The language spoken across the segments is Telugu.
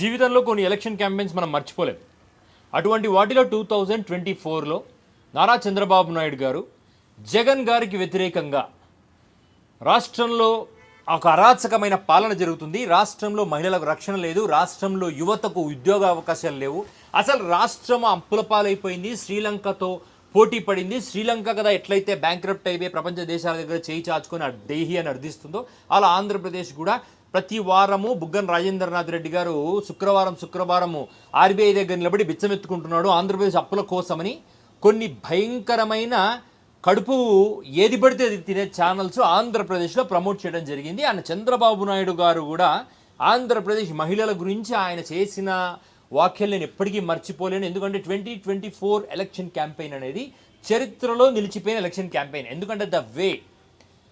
జీవితంలో కొన్ని ఎలక్షన్ క్యాంపెయిన్స్ మనం మర్చిపోలేం. అటువంటి వాటిలో టూ థౌజండ్ ట్వంటీ ఫోర్లో నారా చంద్రబాబు నాయుడు గారు జగన్ గారికి వ్యతిరేకంగా రాష్ట్రంలో ఒక అరాచకమైన పాలన జరుగుతుంది. రాష్ట్రంలో మహిళలకు రక్షణ లేదు. రాష్ట్రంలో యువతకు ఉద్యోగ అవకాశాలు లేవు. అసలు రాష్ట్రం అప్పులపాలైపోయింది శ్రీలంకతో పోటీ పడింది. శ్రీలంక కదా ఎట్లయితే బ్యాంక్రప్ట్ అయిపోయి ప్రపంచ దేశాల దగ్గర చేయి చాచుకొని ఆ అని అర్థిస్తుందో అలా ఆంధ్రప్రదేశ్ కూడా ప్రతి వారము బుగ్గన రాజేంద్రనాథ్ రెడ్డి గారు శుక్రవారం శుక్రవారము ఆర్బీఐ దగ్గర నిలబడి బిచ్చమెత్తుకుంటున్నాడు. ఆంధ్రప్రదేశ్ అప్పుల కోసమని కొన్ని భయంకరమైన కడుపు ఏది పడితే అది తినే ఛానల్స్ ఆంధ్రప్రదేశ్లో ప్రమోట్ చేయడం జరిగింది. ఆయన చంద్రబాబు నాయుడు గారు కూడా ఆంధ్రప్రదేశ్ మహిళల గురించి ఆయన చేసిన వ్యాఖ్యలు నేను ఎప్పటికీ మర్చిపోలేను. ఎందుకంటే twenty twenty four election campaign అనేది చరిత్రలో నిలిచిపోయిన ఎలక్షన్ క్యాంపెయిన్. ఎందుకంటే ద వే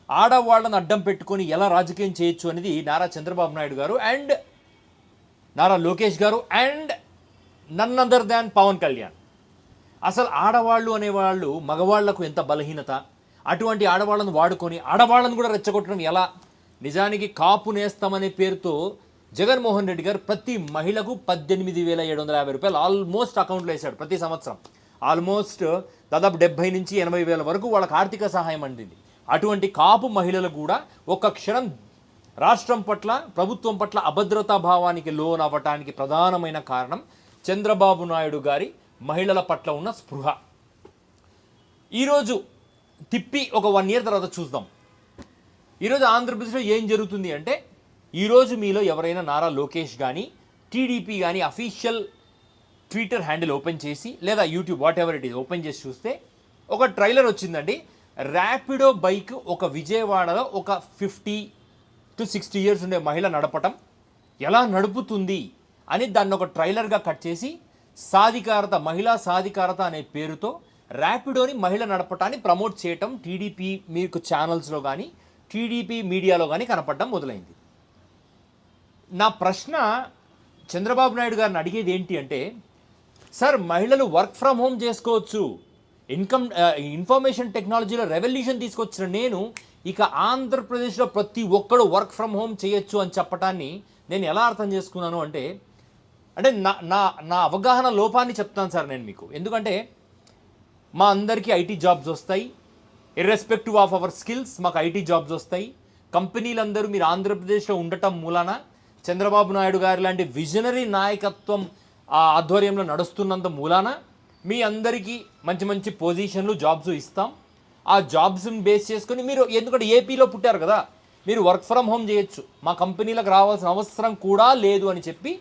ఆడవాళ్ళను అడ్డం పెట్టుకొని ఎలా రాజకీయం చేయొచ్చు అనేది నారా చంద్రబాబు నాయుడు గారు and Nara Lokesh garu and none other than Pavan Kalyan. అసలు ఆడవాళ్ళు అనేవాళ్ళు మగవాళ్ళకు ఎంత బలహీనత? అటువంటి ఆడవాళ్ళను వాడుకొని ఆడవాళ్ళను కూడా రెచ్చగొట్టడం ఎలా? నిజానికి కాపు నేస్తామనే పేరుతో జగన్మోహన్ రెడ్డి గారు ప్రతి మహిళకు పద్దెనిమిది వేల ఏడు వందల యాభై రూపాయలు ఆల్మోస్ట్ అకౌంట్లో వేశాడు ప్రతి సంవత్సరం. ఆల్మోస్ట్ దాదాపు డెబ్బై నుంచి ఎనభై వేల వరకు వాళ్ళకి ఆర్థిక సహాయం అందింది. అటువంటి కాపు మహిళలు కూడా ఒక క్షణం రాష్ట్రం పట్ల ప్రభుత్వం పట్ల అభద్రతా భావానికి లోన్ అవ్వటానికి ప్రధానమైన కారణం చంద్రబాబు నాయుడు గారి మహిళల పట్ల ఉన్న స్పృహ. ఈరోజు తిప్పి ఒక వన్ ఇయర్ తర్వాత చూద్దాం. ఈరోజు ఆంధ్రప్రదేశ్లో ఏం జరుగుతుంది అంటే ఈరోజు మీలో ఎవరైనా నారా లోకేష్ కానీ టీడీపీ కానీ అఫీషియల్ ట్విట్టర్ హ్యాండిల్ ఓపెన్ చేసి లేదా YouTube whatever it is open చేసి చూస్తే ఒక ట్రైలర్ వచ్చిందండి. ర్యాపిడో బైక్ ఒక విజయవాడలో ఒక ఫిఫ్టీ టు సిక్స్టీ ఇయర్స్ ఉండే మహిళ నడపటం ఎలా నడుపుతుంది అని దాన్ని ఒక ట్రైలర్గా కట్ చేసి సాధికారత మహిళా సాధికారత అనే పేరుతో ర్యాపిడోని మహిళ నడపటాన్ని ప్రమోట్ చేయటం టీడీపీ మీకు ఛానల్స్లో కానీ టీడీపీ మీడియాలో కానీ కనపడటం మొదలైంది. నా ప్రశ్న చంద్రబాబు నాయుడు గారిని అడిగేది ఏంటి అంటే సార్ మహిళలు వర్క్ ఫ్రమ్ హోమ్ చేసుకోవచ్చు. ఇన్కమ్ ఇన్ఫర్మేషన్ టెక్నాలజీలో రెవల్యూషన్ తీసుకొచ్చిన నేను ఇక ఆంధ్రప్రదేశ్లో ప్రతి ఒక్కడు వర్క్ ఫ్రమ్ హోమ్ చేయొచ్చు అని చెప్పటాన్ని నేను ఎలా అర్థం చేసుకున్నాను అంటే అంటే నా నా నా అవగాహన లోపాన్ని చెప్తాను సార్ నేను మీకు. ఎందుకంటే మా అందరికీ ఐటీ జాబ్స్ వస్తాయి. ఇర్రెస్పెక్టివ్ ఆఫ్ అవర్ స్కిల్స్ మాకు ఐటీ జాబ్స్ వస్తాయి. కంపెనీలందరూ మీరు ఆంధ్రప్రదేశ్లో ఉండటం మూలాన చంద్రబాబు నాయుడు గారి లాంటి విజనరీ నాయకత్వం ఆ ఆధ్వర్యంలో నడుస్తున్నంత మూలాన మీ అందరికీ మంచి మంచి పొజిషన్లు జాబ్స్ ఇస్తాం. ఆ జాబ్స్ని బేస్ చేసుకొని మీరు ఎందుకంటే ఏపీలో పుట్టారు కదా మీరు వర్క్ ఫ్రమ్ హోమ్ చేయొచ్చు. మా కంపెనీలకు రావాల్సిన అవసరం కూడా లేదు అని చెప్పి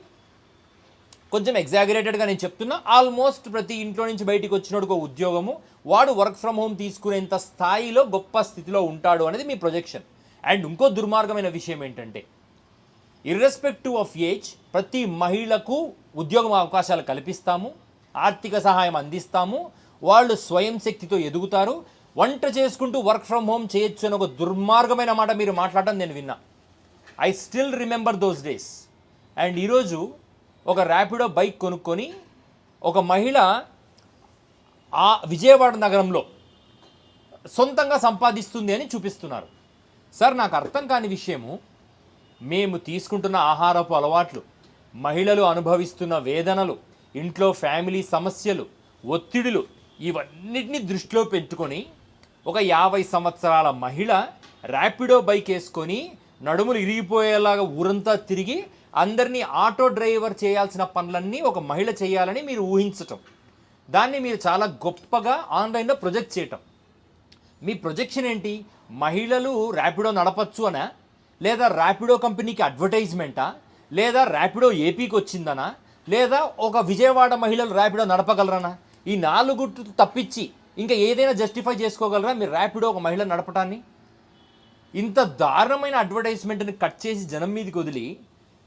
కొంచెం ఎగ్జాగరేటెడ్గా నేను చెప్తున్నా. ఆల్మోస్ట్ ప్రతి ఇంట్లో నుంచి బయటికి వచ్చినోడు ఒక ఉద్యోగము. వాడు వర్క్ ఫ్రమ్ హోమ్ తీసుకునేంత స్థాయిలో గొప్ప స్థితిలో ఉంటాడు అనేది మీ ప్రొజెక్షన్ అండ్ ఇంకో దుర్మార్గమైన విషయం ఏంటంటే ఇర్రెస్పెక్టివ్ ఆఫ్ ఏజ్ ప్రతి మహిళకు ఉద్యోగం అవకాశాలు కల్పిస్తాము. ఆర్థిక సహాయం అందిస్తాము. వాళ్ళు స్వయం శక్తితో ఎదుగుతారు. వంట చేసుకుంటూ వర్క్ ఫ్రమ్ హోమ్ చేయొచ్చు అని ఒక దుర్మార్గమైన మాట మీరు మాట్లాడడం నేను విన్నా. I still remember those days and ఈరోజు ఒక ర్యాపిడో బైక్ కొనుక్కొని ఒక మహిళ ఆ విజయవాడ నగరంలో సొంతంగా సంపాదిస్తుంది అని చూపిస్తున్నారు. సార్ నాకు అర్థం కాని విషయము మేము తీసుకుంటున్న ఆహారపు అలవాట్లు మహిళలు అనుభవిస్తున్న వేదనలు ఇంట్లో ఫ్యామిలీ సమస్యలు ఒత్తిడులు ఇవన్నిటిని దృష్టిలో పెట్టుకొని ఒక యాభై సంవత్సరాల మహిళ ర్యాపిడో బైక్ వేసుకొని నడుములు ఇరిగిపోయేలాగా ఊరంతా తిరిగి అందరినీ ఆటో డ్రైవర్ చేయాల్సిన పనులన్నీ ఒక మహిళ చేయాలని మీరు ఊహించటం. దాన్ని మీరు చాలా గొప్పగా ఆన్లైన్లో ప్రొజెక్ట్ చేయటం. మీ ప్రొజెక్షన్ ఏంటి? మహిళలు ర్యాపిడో నడపచ్చు అనా? లేదా ర్యాపిడో కంపెనీకి అడ్వర్టైజ్మెంటా? లేదా ర్యాపిడో ఏపీకి వచ్చిందనా? లేదా ఒక విజయవాడ మహిళలు ర్యాపిడో నడపగలరనా? ఈ నాలుగు తప్పించి ఇంకా ఏదైనా జస్టిఫై చేసుకోగలరా మీరు ర్యాపిడో ఒక మహిళ నడపటాన్ని? ఇంత దారుణమైన అడ్వర్టైజ్మెంట్ని కట్ చేసి జనం మీదకి వదిలి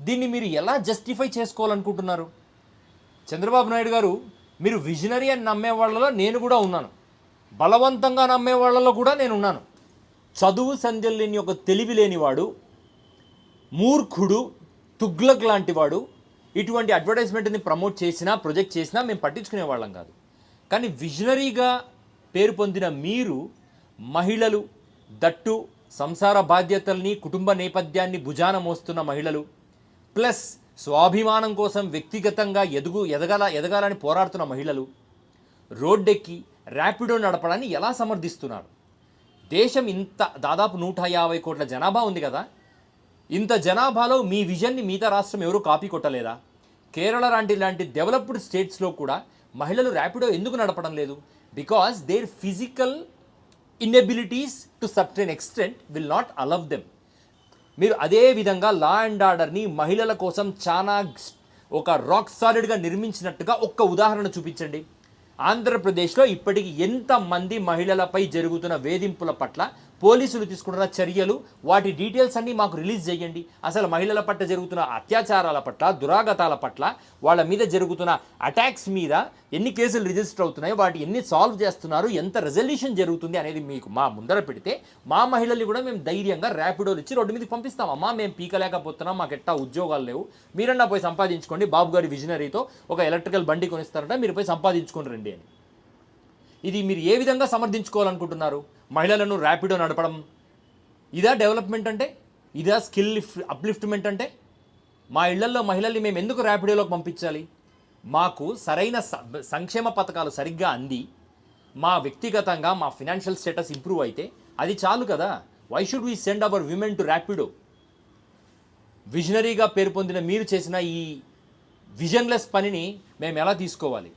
దీన్ని మీరు ఎలా జస్టిఫై చేసుకోవాలనుకుంటున్నారు? చంద్రబాబు నాయుడు గారు మీరు విజనరీ అని నమ్మే వాళ్ళలో నేను కూడా ఉన్నాను. బలవంతంగా నమ్మే వాళ్ళలో కూడా నేను ఉన్నాను. చదువు సంధ్యలు లేని ఒక తెలివి లేనివాడు మూర్ఖుడు తుగ్లక్ లాంటివాడు ఇటువంటి అడ్వర్టైజ్మెంట్ని ప్రమోట్ చేసినా ప్రొజెక్ట్ చేసినా మేము పట్టించుకునే వాళ్ళం కాదు. కానీ విజనరీగా పేరు పొందిన మీరు మహిళలు దట్టు సంసార బాధ్యతల్ని కుటుంబ నేపథ్యాన్ని భుజాన మోస్తున్న మహిళలు ప్లస్ స్వాభిమానం కోసం వ్యక్తిగతంగా ఎదుగు ఎదగాల ఎదగాలని పోరాడుతున్న మహిళలు రోడ్డెక్కి ర్యాపిడో నడపడాన్ని ఎలా సమర్థిస్తున్నారు? దేశం ఇంత దాదాపు నూట యాభై కోట్ల జనాభా ఉంది కదా. ఇంత జనాభాలో మీ విజన్ని మిగతా రాష్ట్రం ఎవరూ కాపీ కొట్టలేదా? కేరళ లాంటి లాంటి డెవలప్డ్ స్టేట్స్లో కూడా మహిళలు ర్యాపిడో ఎందుకు నడపడం లేదు? Because there physical inabilities to certain extent will not allow them మీరు అదే విధంగా లా అండ్ ఆర్డర్ని మహిళల కోసం చాలా ఒక రాక్ సాలిడ్గా నిర్మించినట్టుగా ఒక్క ఉదాహరణ చూపించండి. ఆంధ్రప్రదేశ్లో ఇప్పటికి ఎంతమంది మహిళలపై జరుగుతున్న వేధింపుల పట్ల పోలీసులు తీసుకుంటున్న చర్యలు వాటి డీటెయిల్స్ అన్నీ మాకు రిలీజ్ చేయండి. అసలు మహిళల పట్ల జరుగుతున్న అత్యాచారాల పట్ల దురాగతాల పట్ల వాళ్ళ మీద జరుగుతున్న అటాక్స్ మీద ఎన్ని కేసులు రిజిస్టర్ అవుతున్నాయి వాటి ఎన్ని సాల్వ్ చేస్తున్నారు ఎంత రెజల్యూషన్ జరుగుతుంది అనేది మీకు మా ముందర పెడితే మా మహిళల్ని కూడా మేము ధైర్యంగా ర్యాపిడోలు ఇచ్చి రోడ్డు మీదకి పంపిస్తాం. అమ్మా మేము పీకలేకపోతున్నాం మాకు ఎట్టా ఉద్యోగాలు లేవు. మీరన్నా పోయి సంపాదించుకోండి. బాబు గారి విజనరీతో ఒక ఎలక్ట్రికల్ బండి కొనిస్తారంట మీరు పోయి సంపాదించుకొని రండి అని. ఇది మీరు ఏ విధంగా సమర్థించుకోవాలనుకుంటున్నారు? మహిళలను ర్యాపిడో నడపడం ఇదా డెవలప్మెంట్ అంటే? ఇదా స్కిల్ అప్లిఫ్ట్మెంట్ అంటే? మా ఇళ్ళలో మహిళల్ని మేము ఎందుకు ర్యాపిడోలోకి పంపించాలి? మాకు సరైన సంక్షేమ పథకాలు సరిగ్గా అంది. మా వ్యక్తిగతంగా మా ఫినాన్షియల్ స్టేటస్ ఇంప్రూవ్ అయితే అది చాలు కదా. Why should we send our women to Rapido? విజనరీగా పేరు పొందిన మీరు చేసిన ఈ విజన్లెస్ పనిని మేము ఎలా తీసుకోవాలి?